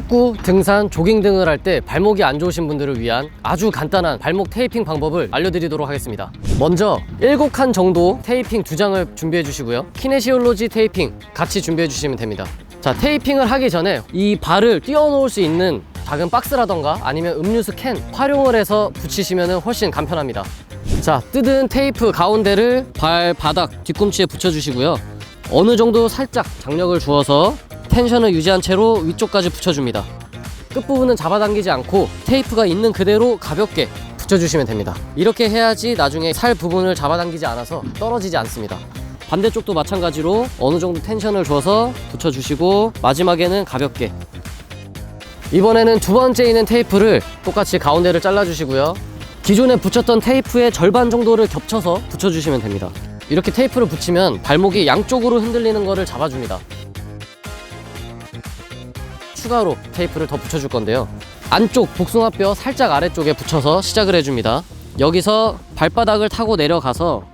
축구, 등산, 조깅 등을 할 때 발목이 안 좋으신 분들을 위한 아주 간단한 발목 테이핑 방법을 알려드리도록 하겠습니다. 먼저 7칸 정도 테이핑 두 장을 준비해 주시고요. 키네시올로지 테이핑 같이 준비해 주시면 됩니다. 자, 테이핑을 하기 전에 이 발을 띄워놓을 수 있는 작은 박스라던가 아니면 음료수 캔 활용을 해서 붙이시면 훨씬 간편합니다. 자, 뜯은 테이프 가운데를 발 바닥 뒤꿈치에 붙여주시고요. 어느 정도 살짝 장력을 주어서 텐션을 유지한 채로 위쪽까지 붙여줍니다. 끝부분은 잡아당기지 않고 테이프가 있는 그대로 가볍게 붙여주시면 됩니다. 이렇게 해야지 나중에 살 부분을 잡아당기지 않아서 떨어지지 않습니다. 반대쪽도 마찬가지로 어느 정도 텐션을 줘서 붙여주시고 마지막에는 가볍게 이번에는 두 번째 있는 테이프를 똑같이 가운데를 잘라주시고요. 기존에 붙였던 테이프의 절반 정도를 겹쳐서 붙여주시면 됩니다. 이렇게 테이프를 붙이면 발목이 양쪽으로 흔들리는 것을 잡아줍니다. 추가로 테이프를 더 붙여줄 건데요. 안쪽 복숭아뼈 살짝 아래쪽에 붙여서 시작을 해줍니다. 여기서 발바닥을 타고 내려가서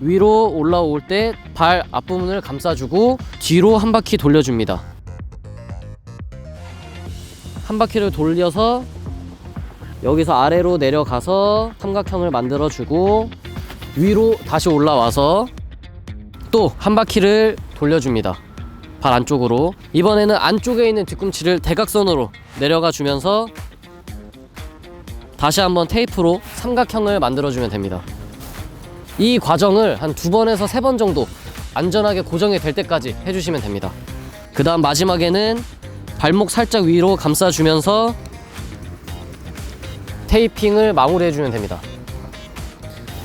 위로 올라올 때 발 앞부분을 감싸주고 뒤로 한 바퀴 돌려줍니다. 한 바퀴를 돌려서 여기서 아래로 내려가서 삼각형을 만들어주고 위로 다시 올라와서 또 한 바퀴를 돌려줍니다. 발 안쪽으로 이번에는 안쪽에 있는 뒤꿈치를 대각선으로 내려가 주면서 다시 한번 테이프로 삼각형을 만들어주면 됩니다. 이 과정을 한 두 번에서 세 번 정도 안전하게 고정이 될 때까지 해주시면 됩니다. 그 다음 마지막에는 발목 살짝 위로 감싸주면서 테이핑을 마무리해주면 됩니다.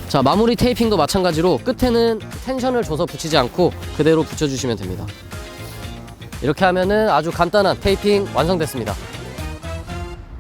자, 마무리 테이핑도 마찬가지로 끝에는 텐션을 줘서 붙이지 않고 그대로 붙여주시면 됩니다. 이렇게 하면은 아주 간단한 테이핑 완성됐습니다.